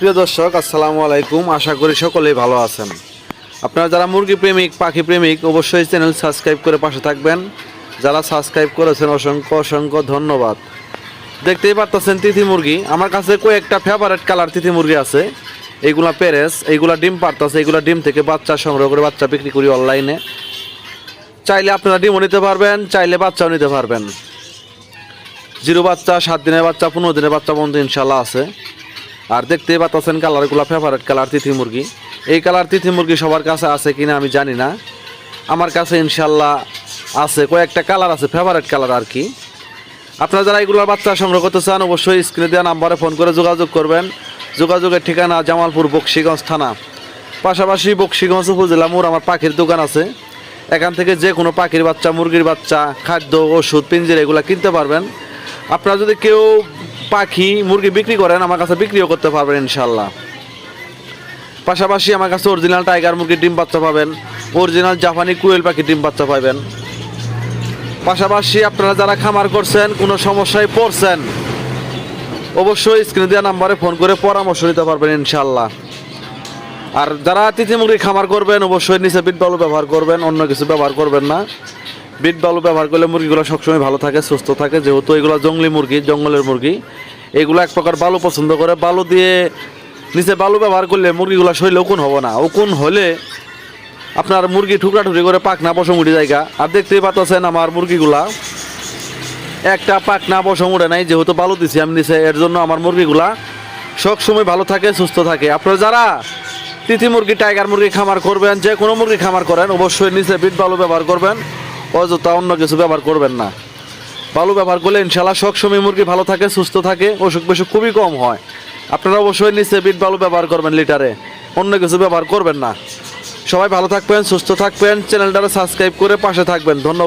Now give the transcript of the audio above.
প্রিয় দর্শক, আসসালামু আলাইকুম। আশা করি সকলেই ভালো আছেন। আপনারা যারা মুরগি প্রেমিক, পাখি প্রেমিক, অবশ্যই চ্যানেল সাবস্ক্রাইব করে পাশে থাকবেন। যারা সাবস্ক্রাইব করেছেন, অসংখ্য অসংখ্য ধন্যবাদ। দেখতেই পারতেছেন তিথি মুরগি। আমার কাছে কয়েকটা ফেভারেট কালার তিথি মুরগি আছে। এইগুলা প্যারেস এইগুলা ডিম পারতাছে এইগুলা ডিম থেকে বাচ্চা সংগ্রহ করে বাচ্চা বিক্রি করি অনলাইনে। চাইলে আপনারা ডিমও নিতে পারবেন, চাইলে বাচ্চাও নিতে পারবেন। জিরো বাচ্চা, সাত দিনের বাচ্চা, পনেরো দিনের বাচ্চা বন্ধু ইনশাল্লাহ আছে। আর দেখতেই পাচ্ছেন কালারগুলো ফেভারেট কালার তিথি মুরগি। এই কালার তিথি মুরগি সবার কাছে আছে কিনা আমি জানি না। আমার কাছে ইনশাল্লাহ আছে, কয়েকটা কালার আছে ফেভারেট কালার আর কি। আপনারা যারা এগুলোর বাচ্চা সংগ্রহ করতে চান, অবশ্যই স্ক্রিনে দেওয়া নাম্বারে ফোন করে যোগাযোগ করবেন। যোগাযোগের ঠিকানা জামালপুর বক্সিগঞ্জ থানা। পাশাপাশি বক্সিগঞ্জ উপজেলা মোড়, আমার পাখির দোকান আছে। এখান থেকে যে কোনো পাখির বাচ্চা, মুরগির বাচ্চা, খাদ্য, ওষুধ, পিঞ্জির এগুলো কিনতে পারবেন। আপনারা যদি কেউ পাখি, মুরগি বিক্রি করেন, আমার কাছে বিক্রিও করতে পারবেন ইনশাল্লাহ। পাশাপাশি আমার কাছে অরিজিনাল টাইগার মুরগির ডিম বাচ্চা পাবেন অরিজিনাল জাপানি কুয়েল পাখির ডিম বাচ্চা পাবেন। পাশাপাশি আপনারা যারা খামার করছেন, কোনো সমস্যায় পড়ছেন, অবশ্যই স্ক্রিনে দেওয়া নাম্বারে ফোন করে পরামর্শ নিতে পারবেন ইনশাল্লাহ। আর যারা তিথি মুরগি খামার করবেন, অবশ্যই নিচে বিট ব্যবহার করবেন, অন্য কিছু ব্যবহার করবেন না। বিট বালু ব্যবহার করলে মুরগিগুলো সবসময় ভালো থাকে, সুস্থ থাকে। যেহেতু এগুলো জঙ্গলি মুরগি, জঙ্গলের মুরগি, এগুলো এক প্রকার বালু পছন্দ করে। বালু দিয়ে নিচে বালু ব্যবহার করলে মুরগিগুলো শরীরে উকুন হবে না। উকুন হলে আপনার মুরগি ঠুকরা ঠুকরি করে পাকনা বসম উঠে জায়গা। আর দেখতেই পাচ্ছেন আমার মুরগিগুলা। একটা পাকনা বসম উঠে নাই, যেহেতু বালু দিছি আমি নিচে, এর জন্য আমার মুরগিগুলা সবসময় ভালো থাকে, সুস্থ থাকে। আপনারা যারা তিথি মুরগি, টাইগার মুরগি খামার করবেন, যে কোনো মুরগি খামার করেন, অবশ্যই নিচে বিট বালু ব্যবহার করবেন। অযথা অন্য কিছু ব্যবহার করবেন না। ভালো ব্যবহার করলে ইনশাল্লাহ সবসময় মুরগি ভালো থাকে, সুস্থ থাকে, অসুখ বিসুখ খুবই কম হয়। আপনারা অবশ্যই নিচে বিট বালু ব্যবহার করবেন লিটারে, অন্য কিছু ব্যবহার করবেন না। সবাই ভালো থাকবেন, সুস্থ থাকবেন, চ্যানেলটারে সাবস্ক্রাইব করে পাশে থাকবেন। ধন্যবাদ।